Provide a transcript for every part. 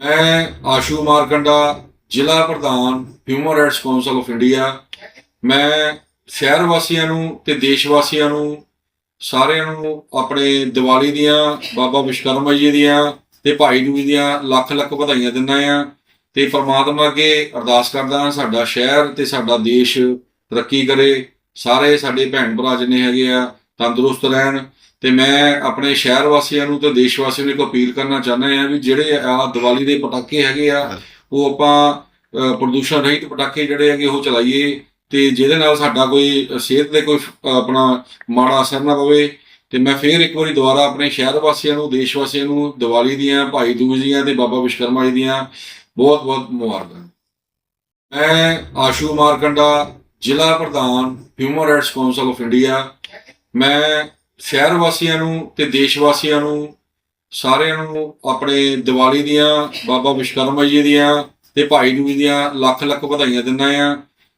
ਮੈਂ ਆਸ਼ੂ ਮਾਰਕੰਡਾ, ਜ਼ਿਲ੍ਹਾ ਪ੍ਰਧਾਨ human rights council of India ਮੈਂ ਸ਼ਹਿਰ ਵਾਸੀਆਂ ਨੂੰ ਤੇ ਦੇਸ਼ ਵਾਸੀਆਂ ਨੂੰ, ਸਾਰਿਆਂ ਨੂੰ ਆਪਣੇ ਦੀਵਾਲੀ ਦੀਆਂ, ਬਾਬਾ ਵਿਸ਼ਕਰਮਾ ਜੀ ਦੀਆਂ ਤੇ ਭਾਈ ਦੂਜ ਦੀਆਂ ਲੱਖ ਲੱਖ ਵਧਾਈਆਂ ਦਿੰਦਾ ਆ ਤੇ ਪਰਮਾਤਮਾ ਅੱਗੇ ਅਰਦਾਸ ਕਰਦਾ ਹਾਂ ਸਾਡਾ ਸ਼ਹਿਰ ਤੇ ਸਾਡਾ ਦੇਸ਼ ਤਰੱਕੀ ਕਰੇ। ਸਾਰੇ ਸਾਡੇ ਭੈਣ ਭਰਾ ਜਿੰਨੇ ਹੈਗੇ ਆ ਤੰਦਰੁਸਤ ਰਹਿਣ। ਤੇ ਮੈਂ ਆਪਣੇ ਸ਼ਹਿਰ ਵਾਸੀਆਂ ਨੂੰ ਤੇ ਦੇਸ਼ ਵਾਸੀਆਂ ਨੂੰ ਇੱਕ ਅਪੀਲ ਕਰਨਾ ਚਾਹੁੰਦਾ ਹਾਂ ਵੀ ਜਿਹੜੇ ਆ ਦੀਵਾਲੀ ਦੇ ਪਟਾਕੇ ਹੈਗੇ ਆ ਉਹ ਆਪਾਂ ਪ੍ਰਦੂਸ਼ਣ ਰਹਿਤ ਪਟਾਕੇ ਜਿਹੜੇ ਹੈਗੇ ਉਹ ਚਲਾਈਏ ਤੇ ਜਿਹਦੇ ਨਾਲ ਸਾਡਾ ਕੋਈ ਸਿਹਤ ਤੇ ਕੋਈ ਆਪਣਾ ਮਾੜਾ ਅਸਰ ਨਾ ਪਵੇ। ਤੇ ਮੈਂ ਫੇਰ ਇੱਕ ਵਾਰੀ ਦੁਬਾਰਾ ਆਪਣੇ ਸ਼ਹਿਰ ਵਾਸੀਆਂ ਨੂੰ ਦੇਸ਼ ਵਾਸੀਆਂ ਨੂੰ ਦੀਵਾਲੀ ਦੀਆਂ ਭਾਈ ਦੂਜ ਦੀਆਂ ਤੇ ਬਾਬਾ ਵਿਸ਼ਕਰਮਾ ਜੀ ਦੀਆਂ ਬਹੁਤ ਬਹੁਤ ਮੁਬਾਰਕਾਂ। ਮੈਂ ਆਸ਼ੂ ਮਾਰਕੰਡਾ ਜ਼ਿਲ੍ਹਾ ਪ੍ਰਧਾਨ human rights council of India ਮੈਂ ਸ਼ਹਿਰ ਵਾਸੀਆਂ ਨੂੰ ਤੇ ਦੇਸ਼ ਵਾਸੀਆਂ ਨੂੰ, ਸਾਰਿਆਂ ਨੂੰ ਆਪਣੇ ਦੀਵਾਲੀ ਦੀਆਂ, ਬਾਬਾ ਵਿਸ਼ਕਰਮਾ ਜੀ ਦੀਆਂ ਤੇ ਭਾਈ ਦੂਜ ਦੀਆਂ ਲੱਖ ਲੱਖ ਵਧਾਈਆਂ ਦਿੰਦਾ ਆ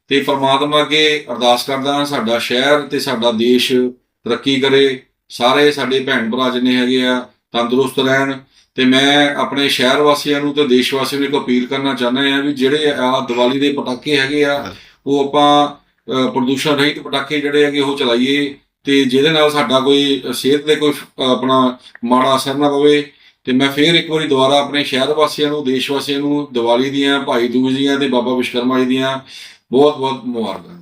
ਤੇ ਪ੍ਰਮਾਤਮਾ ਅੱਗੇ ਅਰਦਾਸ ਕਰਦਾ ਹਾਂ ਸਾਡਾ ਸ਼ਹਿਰ ਤੇ ਸਾਡਾ ਦੇਸ਼ ਤਰੱਕੀ ਕਰੇ, ਸਾਰੇ ਸਾਡੇ ਭੈਣ ਭਰਾ ਜਿੰਨੇ ਹੈਗੇ ਆ, ਤੰਦਰੁਸਤ ਰਹਿਣ। ਤੇ ਮੈਂ ਆਪਣੇ ਸ਼ਹਿਰ ਵਾਸੀਆਂ ਨੂੰ ਤੇ ਦੇਸ਼ ਵਾਸੀਆਂ ਨੂੰ ਇੱਕ ਅਪੀਲ ਕਰਨਾ ਚਾਹੁੰਦਾ ਹਾਂ ਵੀ ਜਿਹੜੇ ਆ ਦੀਵਾਲੀ ਦੇ ਪਟਾਕੇ ਹੈਗੇ ਆ, ਉਹ ਆਪਾਂ ਪ੍ਰਦੂਸ਼ਣ ਰਹਿਤ ਪਟਾਕੇ ਜਿਹੜੇ ਹੈਗੇ ਉਹ ਚਲਾਈਏ। ਤੇ ਜਿਹਦੇ ਨਾਲ ਸਾਡਾ ਕੋਈ ਸਿਹਤ ਤੇ ਕੋਈ, ਆਪਣਾ ਮਾੜਾ ਅਸਰ ਨਾ ਪਵੇ। ਤੇ ਮੈਂ ਫੇਰ ਇੱਕ ਵਾਰੀ ਦੁਬਾਰਾ ਆਪਣੇ ਸ਼ਹਿਰ ਵਾਸੀਆਂ ਨੂੰ, ਦੇਸ਼ ਵਾਸੀਆਂ ਨੂੰ, ਦੀਵਾਲੀ ਦੀਆਂ, ਭਾਈ ਦੂਜ ਦੀਆਂ ਤੇ ਬਾਬਾ ਵਿਸ਼ਕਰਮਾ ਜੀ ਦੀਆਂ ਬਹੁਤ ਬਹੁਤ ਮੁਬਾਰਕਾਂ।